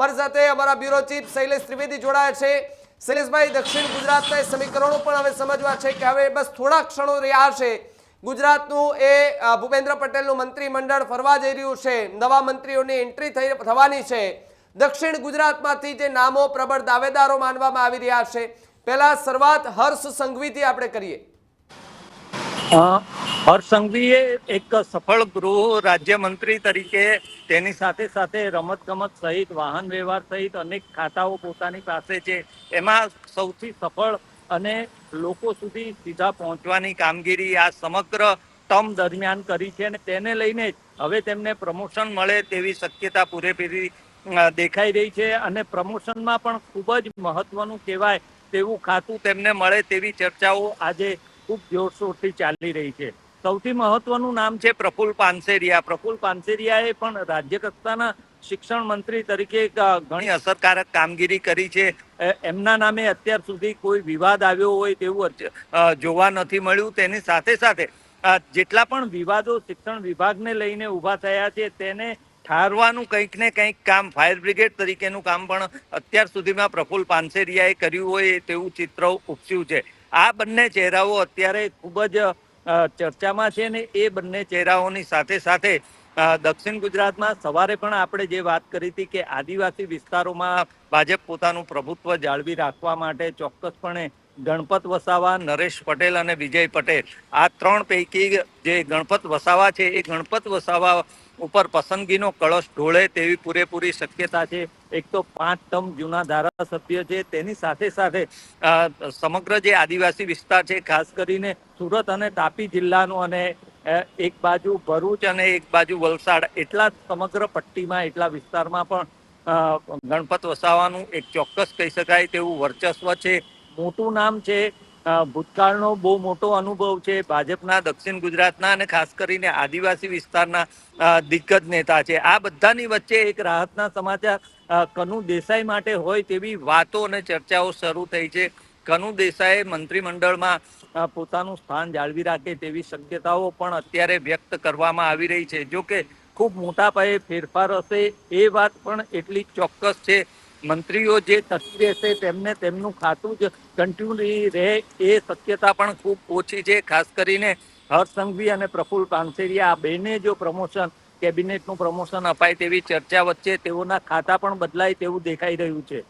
મારી સાથે અમારા બ્યુરો ચીફ શૈલેષ ત્રિવેદી જોડાયા છે. શૈલેષભાઈ, દક્ષિણ ગુજરાતના સમીકરણો પણ હવે સમજવા છે કે હવે બસ થોડા ક્ષણો રહ્યા છે. ગુજરાતનું એ ભૂપેન્દ્ર પટેલનું મંત્રીમંડળ ફરવા જઈ રહ્યું છે. નવા મંત્રીઓની એન્ટ્રી થઈ, થવાની છે. દક્ષિણ ગુજરાતમાંથી જે નામો પ્રબળ દાવેદારો માનવામાં આવી રહ્યા છે. પહેલા શરૂઆત હર્ષ સંઘવીથી આપણે કરીએ. હર્ષ એક સફળ ગૃહ રાજ્યમંત્રી તરીકે તેની સાથે સાથે રમત ગમત સહિત, વાહન વ્યવહાર સહિત અનેક ખાતાઓ પોતાની પાસે છે. એમાં સૌથી સફળ અને લોકો સુધી સીધા પહોંચવાની કામગીરી આ સમગ્ર ટર્મ દરમિયાન કરી છે અને તેને લઈને હવે તેમને પ્રમોશન મળે તેવી શક્યતા પૂરેપૂરી દેખાઈ રહી છે અને પ્રમોશનમાં પણ ખૂબ જ મહત્વનું કહેવાય તેવું ખાતું તેમને મળે તેવી ચર્ચાઓ આજે ખૂબ જોરશોરથી ચાલી રહી છે. સૌથી મહત્વનું નામ છે પ્રફુલ પાનસેરિયા. પ્રફુલ પાનસેરિયાએ પણ રાજ્ય કક્ષાના શિક્ષણ મંત્રી તરીકે ઘણી અસરકારક કામગીરી કરી છે. એમના નામે અત્યાર સુધી કોઈ વિવાદ આવ્યો હોય તેવું જોવા નથી મળ્યું. તેની સાથે સાથે જેટલા પણ વિવાદો શિક્ષણ વિભાગને લઈને ઊભા થયા છે, તેને ઠારવાનું કંઈક ને કંઈક કામ, ફાયર બ્રિગેડ તરીકેનું કામ પણ અત્યાર સુધીમાં પ્રફુલ પાનસેરિયાએ કર્યું હોય તેવું ચિત્ર ઉપસ્યું છે. આ બંને ચહેરાઓ અત્યારે ખૂબ જ ચર્ચામાં છે ને એ બંને ચહેરાઓની સાથે સાથે દક્ષિણ ગુજરાતમાં સવારે પણ આપણે જે વાત કરી હતી કે આદિવાસી વિસ્તારોમાં ભાજપ પોતાનું પ્રભુત્વ જાળવી રાખવા માટે ચોક્કસપણે ગણપત વસાવા, નરેશ પટેલ અને વિજય પટેલ. આ ત્રણ પૈકી જે ગણપત વસાવા છે, એ ગણપત વસાવા ઉપર પસંદગીનો કળશ ઢોળે તેવી પૂરેપૂરી શક્યતા છે. એક તો પાંચ ટર્મ જૂના ધારાસભ્ય છે, તેની સાથે સાથે સમગ્ર જે આદિવાસી વિસ્તાર છે, ખાસ કરીને સુરત અને તાપી જિલ્લાનો અને એક બાજુ ભરૂચ અને એક બાજુ વલસાડ, એટલા સમગ્ર પટ્ટીમાં, એટલા વિસ્તારમાં પણ ગણપત વસાવાનું એક ચોક્કસ કહી શકાય તેવું વર્ચસ્વ છે. મોટું નામ છે ભૂતકાળનો બહુ મોટો અનુભવ છે. ભાજપના, દક્ષિણ ગુજરાતના અને ખાસ કરીને આદિવાસી વિસ્તારના દિગ્ગજ નેતા છે. આ બધાની વચ્ચે એક રાહતના સમાચાર કનુ દેસાઈ માટે હોય તેવી વાતો અને ચર્ચાઓ શરૂ થઈ છે. કનુ દેસાઈ મંત્રીમંડળમાં પોતાનું સ્થાન જાળવી રાખે તેવી શક્યતાઓ પણ અત્યારે વ્યક્ત કરવામાં આવી રહી છે. જો કે ખૂબ મોટા પાયે ફેરફાર હશે એ વાત પણ એટલી ચોક્કસ છે. મંત્રીઓ જે ટકી રહેશે, તેમને તેમનું ખાતું જ કન્ટિન્યુ રહે, એ શક્યતા પણ ખૂબ ઓછી છે. ખાસ કરીને હર્ષ અને પ્રફુલ પાનસેરિયા, આ બેને જો પ્રમોશન કેબિનેટનું પ્રમોશન અપાય તેવી ચર્ચા વચ્ચે તેઓના ખાતા પણ બદલાય તેવું દેખાઈ રહ્યું છે.